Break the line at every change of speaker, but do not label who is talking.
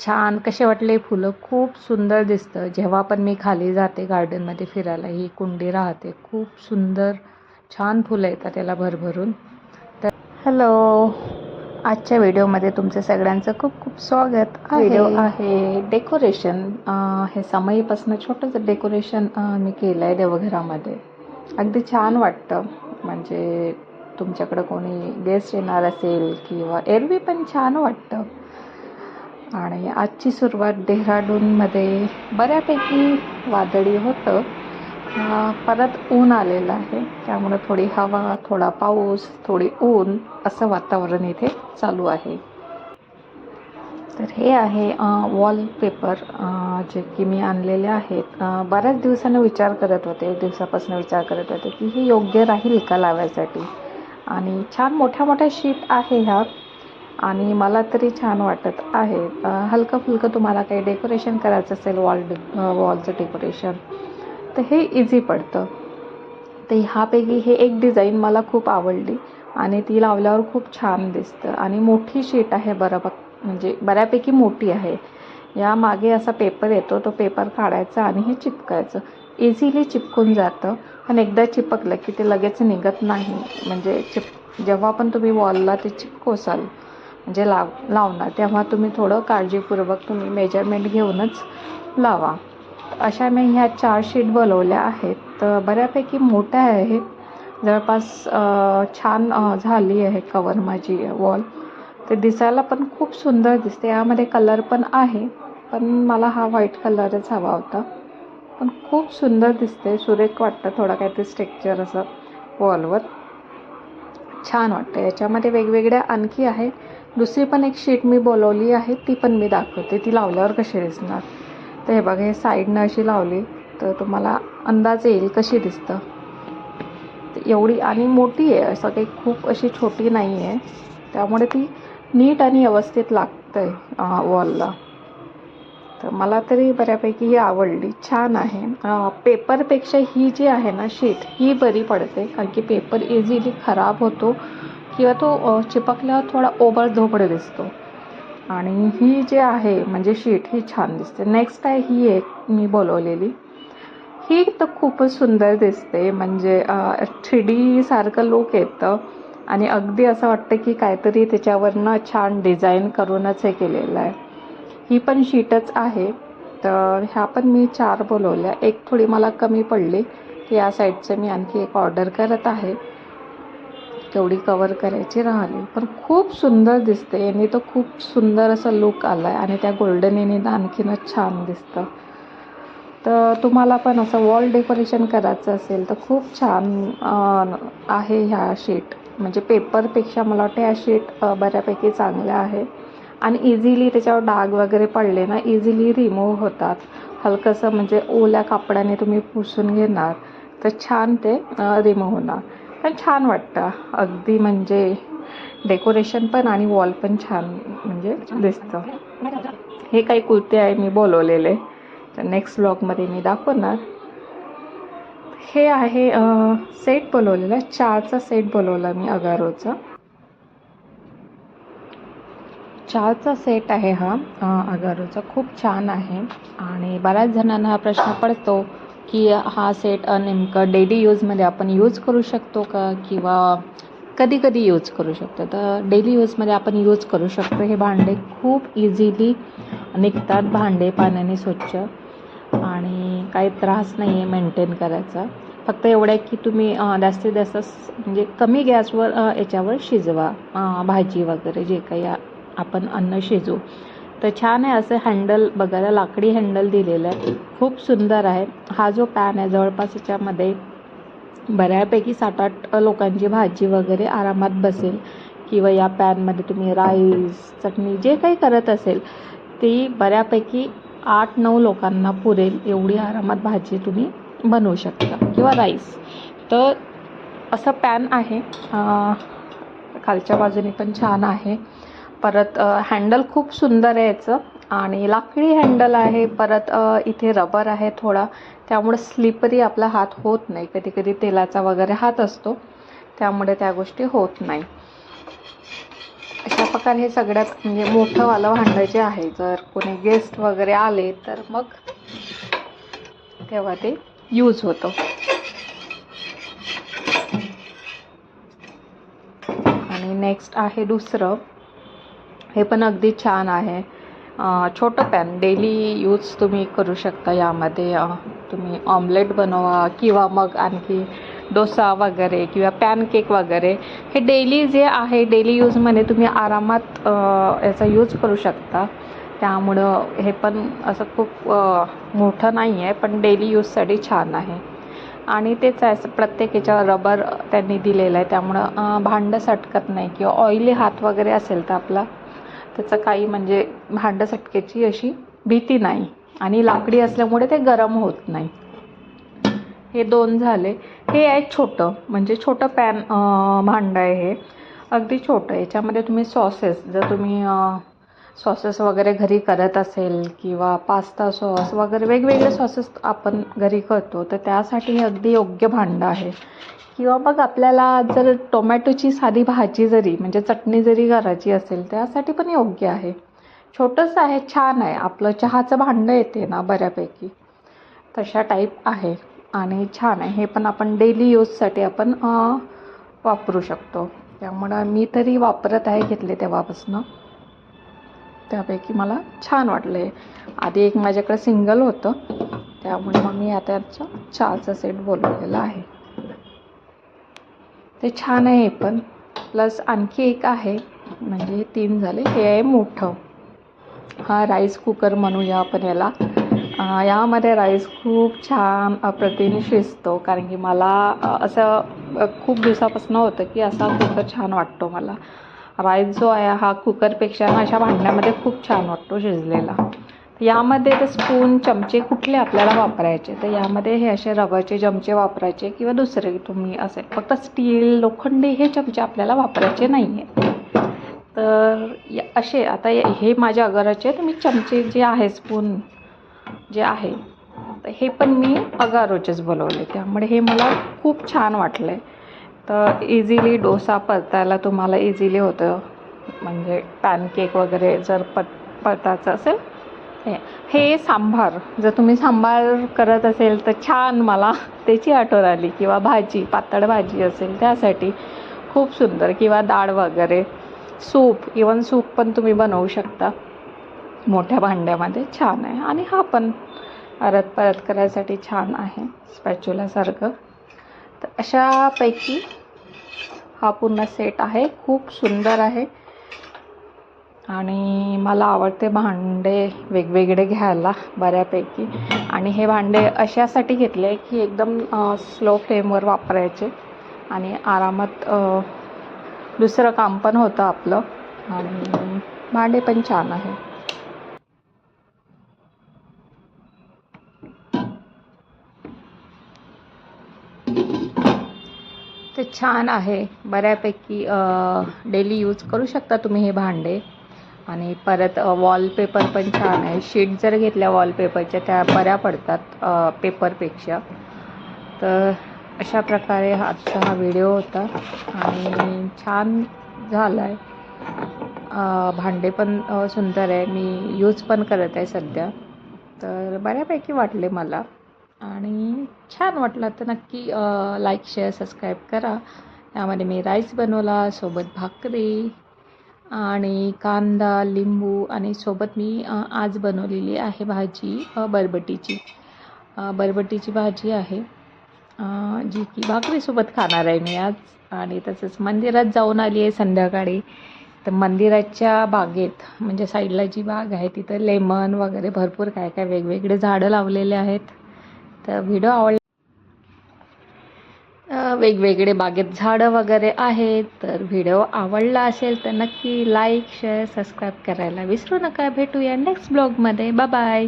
छान कसे वाटले फुलं? खूप सुंदर दिसतं. जेव्हा पण मी खाली जाते गार्डनमध्ये फिरायला ही कुंडी राहते. खूप सुंदर छान फुलं येतात त्याला भरभरून. तर हॅलो आजच्या व्हिडिओमध्ये तुमचं सगळ्यांचं खूप खूप स्वागत आहे. व्हिडिओ आहे. डेकोरेशन हे समईपासून छोटंसं डेकोरेशन मी केलं आहे देवघरामध्ये. अगदी छान वाटतं. म्हणजे तुमच्याकडं कोणी गेस्ट येणार असेल किंवा एरवी पण छान वाटतं. आणि आजची सुरुवात डेहराडूनमध्ये बऱ्यापैकी वादळी होतं. परत ऊन आलेलं आहे. त्यामुळे थोडी हवा थोडा पाऊस थोडी ऊन असं वातावरण इथे चालू आहे. तर हे आहे वॉलपेपर जे की मी आणलेले आहेत. बऱ्याच दिवसानं विचार करत होते दिवसापासून विचार करत होते की हे योग्य राहील का लावायसाठी? आणि छान मोठ्या मोठ्या शीट आहे ह्या. आणि मला तरी छान वाटत आहे. हलकं फुलकं तुम्हाला काही डेकोरेशन करायचं असेल वॉल वॉलचं डेकोरेशन तर हे इझी पडतं. तर ह्यापैकी हे एक डिझाईन मला खूप आवडली आणि ती लावल्यावर खूप छान दिसतं. आणि मोठी शीट आहे बरं म्हणजे बऱ्यापैकी मोठी आहे. या मागे असा पेपर येतो तो पेपर काढायचा आणि हे चिपकायचं. इझिली चिपकून जातं आणि एकदा चिपकलं की ते लगेच निघत नाही. म्हणजे चिप जेव्हा पण तुम्ही वॉलला ते चिपकोसाल जे लाव लावणार तेव्हा तुम्ही थोडं काळजीपूर्वक तुम्ही मेजरमेंट घेऊनच लावा. अशा मी ह्या चार शीट बनवल्या आहेत. तर बऱ्यापैकी मोठ्या आहेत. जवळपास छान झाली आहे कवर माझी वॉल ते दिसायला पण खूप सुंदर दिसते. यामध्ये कलर पण आहे पण मला हा व्हाईट कलरच हवा होता. पण खूप सुंदर दिसते. सुरेख वाटतं थोडं काहीतरी स्ट्रक्चर असं वॉलवर छान वाटतं. याच्यामध्ये वेगवेगळ्या आणखी आहे दुसरी पण एक शीट मी बोलवली आहे ती पण मी दाखवते. ती लावल्यावर कशी दिसणार? तर हे बघा हे साईडनं अशी लावली तर तुम्हाला अंदाज येईल कशी दिसतं. एवढी आणि मोठी आहे असं काही खूप अशी छोटी नाही आहे त्यामुळे ती नीट आणि व्यवस्थित लागतं आहे वॉलला तर मला तरी बऱ्यापैकी ही आवडली. छान आहे. पेपरपेक्षा ही जी आहे ना शीट ही बरी पडते. कारण की पेपर इझिली खराब होतो. किंवा तो चिपकल्यावर थोडा ओबडधोबड दिसतो. आणि ही जी आहे म्हणजे शीट ही छान दिसते. नेक्स्ट आहे ही एक मी बोलवलेली. ही तर खूपच सुंदर दिसते. म्हणजे थ्री डीसारखं लुक येतं. आणि अगदी असं वाटतं की काहीतरी त्याच्यावरनं छान डिझाईन करूनच हे केलेलं आहे. ही पण शीटच आहे. तर ह्या पण मी चार बोलवल्या. एक थोडी मला कमी पडली की या साईडचं मी आणखी एक ऑर्डर करत आहे. तेवढी कवर करायची राहिली. पण खूप सुंदर दिसते. यांनी तर खूप सुंदर असं लुक आला आहे आणि त्या गोल्डन याने तर आणखीनच छान दिसतं. तर तुम्हाला पण असं वॉल डेकोरेशन करायचं असेल तर खूप छान आहे ह्या शीट म्हणजे पेपरपेक्षा मला वाटतं ह्या शीट बऱ्यापैकी चांगल्या आहे. आणि इझिली त्याच्यावर डाग वगैरे पडले ना इझिली रिमूव्ह होतात. हलकंसं म्हणजे ओल्या कापडाने तुम्ही पुसून घेणार. तर छान ते रिमूव्ह होणार. पण छान वाटतं. अगदी म्हणजे डेकोरेशन पण आणि वॉल पण छान म्हणजे दिसतं. हे काही कुर्ते आहे मी बोलवलेले. तर नेक्स्ट ब्लॉगमध्ये मी दाखवणार. हे आहे सेट बोलवलेला. चारचा सेट बोलवला मी अगारोचा चारचा सेट आहे हा. अगारोचा खूप छान आहे. आणि बऱ्याच जणांना हा प्रश्न पडतो. की हा सेट नेमकं डेली यूजमध्ये आपण यूज करू शकतो का? किंवा कधी कधी यूज करू शकतो. तर डेली यूजमध्ये आपण यूज करू शकतो. हे भांडे खूप इझिली निघतात भांडे पाण्याने स्वच्छ. आणि काही त्रास नाही आहे मेंटेन करायचा. फक्त एवढं आहे की तुम्ही जास्तीत जास्त म्हणजे कमी गॅसवर याच्यावर शिजवा. भाजी वगैरे जे काही आपण अन्न शिजू. तर छान आहे असं हँडल बघायला लाकडी हँडल दिलेलं आहे. खूप सुंदर आहे. हा जो पॅन आहे जवळपास याच्यामध्ये बऱ्यापैकी सात आठ लोकांची भाजी वगैरे आरामात बसेल. किंवा या पॅनमध्ये तुम्ही राईस चटणी जे काही करत असेल ती बऱ्यापैकी आठ नऊ लोकांना पुरेल. एवढी आरामात भाजी तुम्ही बनवू शकता. किंवा राईस तर असं पॅन आहे. खालच्या बाजूने पण छान आहे. परत हँडल खूप सुंदर आहे याचं. आणि लाकडी हँडल आहे परत इथे रबर आहे थोडा. त्यामुळे स्लिपरी आपला हात होत नाही. कधी कधी तेलाचा वगैरे हात असतो. त्यामुळे त्या गोष्टी होत नाही. अशा प्रकारे हे सगळ्यात म्हणजे मोठंवालं भांडं जे आहे जर कोणी गेस्ट वगैरे आले तर मग तेव्हा ते यूज होतं. आणि नेक्स्ट आहे दुसरं. हे पण अगदी छान आहे. छोटं पॅन डेली यूज तुम्ही करू शकता यामध्ये. तुम्ही ऑमलेट बनवा किंवा मग आणखी डोसा वगैरे किंवा पॅनकेक वगैरे. हे डेली जे आहे डेली यूजमध्ये तुम्ही आरामात याचा यूज करू शकता. त्यामुळं हे पण असं खूप मोठं नाही आहे पण डेली यूजसाठी छान आहे. आणि तेच आहे प्रत्येक याच्यावर रबर त्यांनी दिलेलं आहे. त्यामुळं भांडं सटकत नाही किंवा ऑइली हात वगैरे असेल तर आपला त्याचं काही म्हणजे भांडं सटकेची अशी भीती नाही. आणि लाकडी असल्यामुळे ते गरम होत नाही. हे दोन झाले. हे आहे छोटं. म्हणजे छोटं पॅन भांडं आहे हे. अगदी छोटं. याच्यामध्ये तुम्ही सॉसेस जर तुम्ही सॉसेस वगैरे घरी करत असेल किंवा पास्ता सॉस वगैरे वेगवेगळे सॉसेस आपण घरी करतो तर त्यासाठी हे अगदी योग्य भांडं आहे. किंवा मग आपल्याला जर टोमॅटोची साधी भाजी जरी म्हणजे चटणी जरी करायची असेल त्यासाठी पण योग्य आहे. छोटंसं आहे छान आहे. आपलं चहाचं भांडं येते ना बऱ्यापैकी. तशा टाईप आहे आणि छान आहे. हे पण आपण डेली यूजसाठी आपण वापरू शकतो. त्यामुळं मी तरी वापरत आहे घेतले तेव्हापासून. त्यापैकी मला छान वाटलं आहे आधी एक माझ्याकडे सिंगल होतं. त्यामुळे मग मी आता याचा चहाचा सेट बोलवलेला आहे. ते छान आहे पण. प्लस आणखी एक आहे. म्हणजे हे तीन झाले. हे आहे मोठं. हा राईस कुकर म्हणूया आपण याला. यामध्ये राईस खूप छान अप्रतिम शिजतो. कारण की मला असं खूप दिवसापासून होतं की असा कुकर छान वाटतो मला. राईस जो आहे हा कुकरपेक्षा अशा भांड्यामध्ये खूप छान वाटतो शिजलेला. यामध्ये तर स्पून चमचे कुठले आपल्याला वापरायचे तर यामध्ये हे असे रबरचे चमचे वापरायचे किंवा दुसरे तुम्ही असे फक्त स्टील लोखंडी हे चमचे आपल्याला वापरायचे नाही आहे तर असे आता हे- माझ्या अगाराचे तर मी चमचे जे आहे स्पून जे आहे तर हे पण मी अगारोचेच बनवले त्यामुळे हे मला खूप छान वाटलं आहे तर इझिली डोसा परतायला तुम्हाला इझिली होतं. म्हणजे पॅनकेक वगैरे जर पत परतायचं असेल हे हे सांबार जर तुम्ही सांबार करत असेल तर छान मला त्याची आठवण आली. किंवा भाजी पातळ भाजी असेल त्यासाठी खूप सुंदर. किंवा डाळ वगैरे सूप इवन सूप पण तुम्ही बनवू शकता. मोठ्या भांड्यामध्ये छान आहे. आणि हा पण परत परत करायसाठी छान आहे. स्पॅच्युलासारखं तर अशापैकी हा पूर्ण सेट आहे. खूप सुंदर आहे. आणि मला आवडते भांडे वेगवेगळे घ्यायला बऱ्यापैकी. आणि हे भांडे अशासाठी घेतले की एकदम स्लो फ्लेमवर वापरायचे. आणि आरामात दुसरं काम पण होतं आपलं. आणि भांडे पण छान आहे. ते छान आहे. बऱ्यापैकी डेली यूज करू शकता तुम्ही हे भांडे. आणि परत वॉलपेपर पण छान आहे. शीट जर घेतल्या वॉलपेपरच्या त्या बऱ्या पडतात पेपरपेक्षा तर अशा प्रकारे आजचा हा व्हिडिओ होता. आणि छान झाला आहे भांडे पण सुंदर आहे. मी यूज पण करत आहे सध्या. तर बऱ्यापैकी वाटले मला. आणि छान वाटलं तर नक्की लाईक शेअर सबस्क्राईब करा. त्यामध्ये मी राईस बनवला सोबत भाकरी आणि कांदा लिंबू आणि सोबत मी आज बनवलेली आहे भाजी बरबटीची. बरबटीची भाजी आहे. जी की भाकरीसोबत खाणार आहे मी आज. आणि तसंच मंदिरात जाऊन आली आहे संध्याकाळी. तर मंदिराच्या बागेत म्हणजे साईडला जी बाग आहे तिथं लेमन वगैरे भरपूर काय काय वेगवेगळे झाडं लावलेले आहेत. तर व्हिडिओ आवड वेगवेगळे बागेत झाडं वगैरे आहेत तर व्हिडिओ आवडला असेल तर नक्की लाईक शेअर सबस्क्राईब करायला विसरू नका. भेटूया नेक्स्ट ब्लॉगमध्ये बाय